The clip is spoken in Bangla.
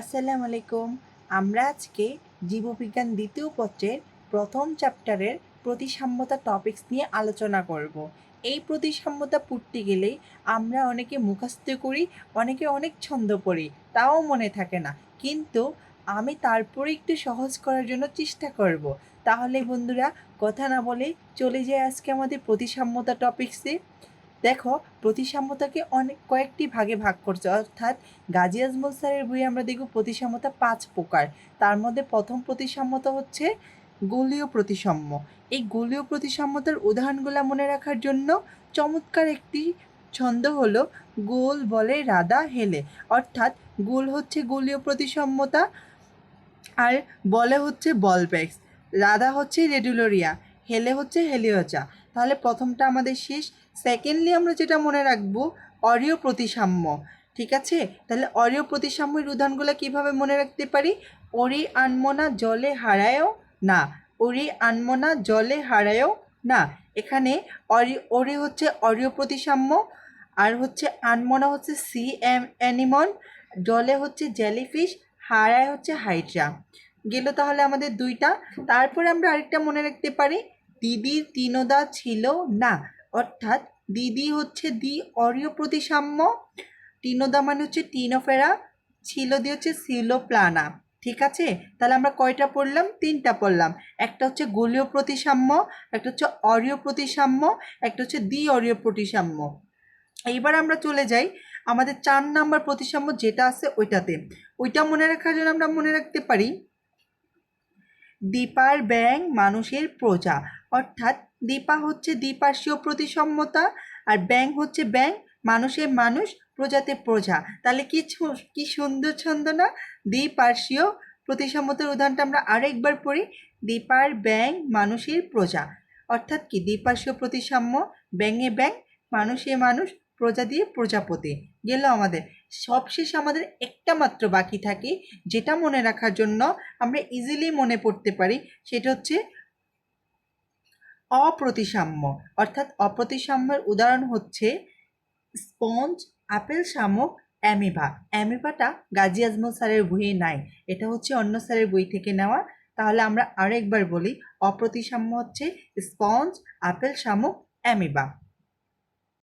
আসসালামু আলাইকুম আমরা আজকে জীববিজ্ঞান দ্বিতীয় পত্রের প্রথম চ্যাপ্টারের প্রতিসাম্যতা টপিক্স নিয়ে আলোচনা করব। এই প্রতিসাম্যতা পড়তে গেলে আমরা অনেকে মুখস্থ করি, অনেকে অনেক ছন্দ পড়ি, তাও মনে থাকে না। কিন্তু আমি তারপরে একটু সহজ করার জন্য চেষ্টা করব। তাহলে বন্ধুরা, কথা না বলে চলে যায় আজকে আমাদের প্রতিসাম্যতা টপিকসে। দেখো, প্রতিসাম্যতাকে অনেক কয়েকটি ভাগে ভাগ করছে। অর্থাৎ গাজী আজমল স্যারের বইয়ে আমরা দেখব প্রতিসাম্যতা পাঁচ প্রকার। তার মধ্যে প্রথম প্রতিসাম্যতা হচ্ছে গোলীয় প্রতিসাম্য। এই গোলীয় প্রতিসাম্যতার উদাহরণগুলো মনে রাখার জন্য চমৎকার একটি ছন্দ হলো গোল বলে রাধা হেলে। অর্থাৎ গোল হচ্ছে গোলীয় প্রতিসাম্যতা আর বলে হচ্ছে বলপ্যাক্স রাধা হচ্ছে রেডুলোরিয়া, হেলে হচ্ছে হেলিওচা তাহলে প্রথমটা আমাদের শেষ। সেকেন্ডলি আমরা যেটা মনে রাখব, অরীয় প্রতিসাম্য। ঠিক আছে? তাহলে অরীয় প্রতিসাম্যের উদাহরণগুলো কীভাবে মনে রাখতে পারি? ওরি আনমোনা জলে হারায়ও না। ওরি আনমোনা জলে হারায়ও না। এখানে অরি ওরি হচ্ছে অরীয় প্রতিসাম্য, আর হচ্ছে আনমোনা হচ্ছে সি এম অ্যানিমন, জলে হচ্ছে জেলিফিশ, হারায় হচ্ছে হাইড্রা। গেল তাহলে আমাদের দুইটা। তারপরে আমরা আরেকটা মনে রাখতে পারি, দিদির তিনোদা ছিল না। অর্থাৎ দিদি হচ্ছে দি অরীয় প্রতিসাম্য টিনোদা মানে হচ্ছে টিনোফেরা ছিল দিয়ে হচ্ছে সিলোপ্লানা। ঠিক আছে? তাহলে আমরা কয়টা পড়লাম? তিনটা পড়লাম। একটা হচ্ছে গোলীয় প্রতিসাম্য, একটা হচ্ছে অরীয় প্রতিসাম্য, একটা হচ্ছে দ্বি অরীয় প্রতিসাম্য। এইবার আমরা চলে যাই। আমাদের চার নাম্বার প্রতিসাম্য যেটা আছে ওইটাতে। ওইটা মনে রাখার জন্য আমরা মনে রাখতে পারি, দীপার ব্যাং মানুষের প্রজা। অর্থাৎ দীপা হচ্ছে দ্বিপার্শ্বীয় প্রতিসাম্যতা আর ব্যাং হচ্ছে ব্যাং মানুষের মানুষ, প্রজাতে প্রজা। তাহলে কি কি সুন্দর ছন্দ না দ্বিপার্শ্বীয় প্রতিসাম্যতার উদাহরণটা আমরা আরেকবার পড়ি। দীপার ব্যাং মানুষের প্রজা। অর্থাৎ কি? দ্বিপার্শ্বীয় প্রতিসাম্য ব্যাঙে ব্যাং মানুষে মানুষ, প্রজা দিয়ে প্রজাপতি। গেল আমাদের। সবশেষ আমাদের একটা মাত্র বাকি থাকে, যেটা মনে রাখার জন্য আমরা ইজিলি মনে পড়তে পারি। সেটা হচ্ছে অপ্রতিসাম্য। অর্থাৎ অপ্রতিসাম্যের উদাহরণ হচ্ছে স্পঞ্জ, আপেল, শামুক, অ্যামিবা। অ্যামিবাটা গাজী আজমল স্যারের বইয়ে নাই। এটা হচ্ছে অন্য স্যারের বই থেকে নেওয়া। তাহলে আমরা আরেকবার বলি, অপ্রতিসাম্য হচ্ছে স্পঞ্জ, আপেল, শামুক, অ্যামিবা।